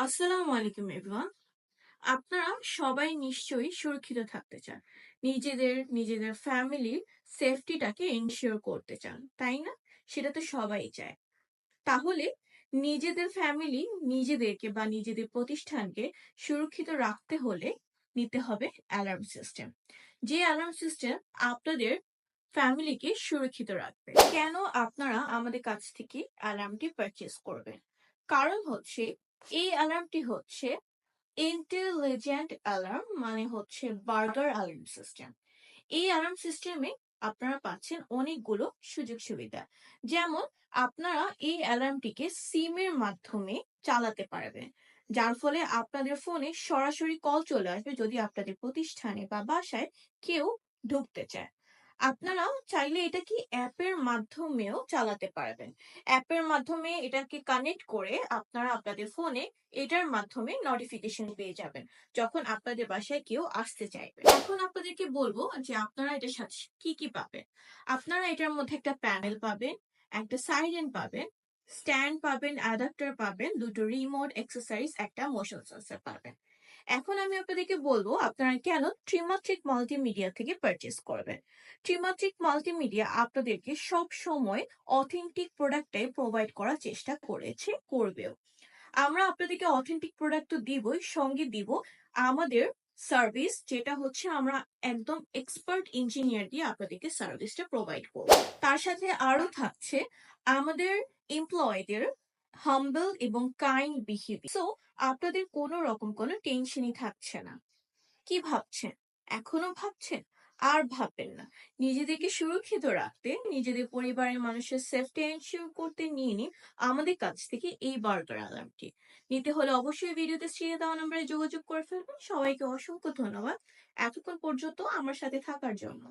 আসসালামু আলাইকুম এভরিওয়ান আপনারা সবাই নিশ্চয়ই সুরক্ষিত থাকতে চান। নিজেদের নিজেদের ফ্যামিলির সেফটিটাকে এনশিওর করতে চান, তাই না? সেটা তো সবাই চায়। তাহলে নিজেদের ফ্যামিলি নিজেদেরকে বা নিজেদের প্রতিষ্ঠানকে সুরক্ষিত রাখতে হলে নিতে হবে অ্যালার্ম সিস্টেম যে অ্যালার্ম সিস্টেম আপনাদের ফ্যামিলিকে সুরক্ষিত রাখবে। কেন আপনারা আমাদের কাছ থেকে অ্যালার্মটি পারচেস করবেন? কারণ হচ্ছে এই অ্যালার্মটি হচ্ছে ইন্টেলিজেন্ট অ্যালার্ম মানে হচ্ছে বার্গার অ্যালার্ম সিস্টেম এই অ্যালার্ম সিস্টেমে আপনারা পাচ্ছেন অনেকগুলো সুযোগ সুবিধা। যেমন আপনারা এই অ্যালার্মটিকে সিমের মাধ্যমে চালাতে পারবেন। যার ফলে আপনাদের ফোনে সরাসরি কল চলে আসবে যদি আপনাদের প্রতিষ্ঠানে বা বাসায় কেউ ঢুকতে চায়। আপনারা চাইলে এটা কি অ্যাপের মাধ্যমেও চালাতে পারবেন। অ্যাপের মাধ্যমে এটাকে কানেক্ট করে আপনারা আপনাদের ফোনে এটার মাধ্যমে নোটিফিকেশন পেয়ে যাবেন, যখন আপনাদের বাসায় কেউ আসতে চাইবে। এখন আপনাদেরকে বলব যে আপনারা এটার সাথে কি কি পাবেন। আপনারা এটার মধ্যে একটা প্যানেল পাবেন, একটা সাইরেন পাবেন স্ট্যান্ড পাবেন অ্যাডাপ্টার পাবেন, দুটো রিমোট এক্সারসাইজ একটা মোশন সেন্সর পাবেন। এখন আমি আপনাদেরকে বলব, আপনারা কেন ত্রিমাত্রিক মাল্টিমিডিয়া থেকে পারচেস করবেন? ত্রিমাত্রিক মাল্টিমিডিয়া আপনাদেরকে সব সময় অথেন্টিক প্রোডাক্টটাই প্রোভাইড করার চেষ্টা করেছে, করবেও। আমরা আপনাদেরকে অথেন্টিক প্রোডাক্ট তো দিবই, সঙ্গে দিব আমাদের সার্ভিস যেটা হচ্ছে আমরা একদম এক্সপার্ট ইঞ্জিনিয়ার দিয়ে আপনাদেরকে সার্ভিসটা প্রোভাইড করব। তার সাথে আরও থাকছে আমাদের এমপ্লয়ীদের হাম্বল এবং কাইন্ড বিহেভিয়ার সো আপনাদের কোনো রকম কোনো টেনশনই থাকছে না। কি ভাবছেন? এখনও ভাবছেন? আর ভাববেন না। নিজেদেরকে সুরক্ষিত রাখতে, নিজেদের পরিবারের মানুষের সেফটি এনশিওর করতে নিয়ে নিন। আমাদের কাছ থেকে এই বার্গার অ্যালার্মটি নিতে হলে অবশ্যই ভিডিওতে স্ক্রিনে দেওয়া নম্বরে যোগাযোগ করে ফেলবেন সবাইকে অসংখ্য ধন্যবাদ। এতক্ষণ পর্যন্ত আমার সাথে থাকার জন্য।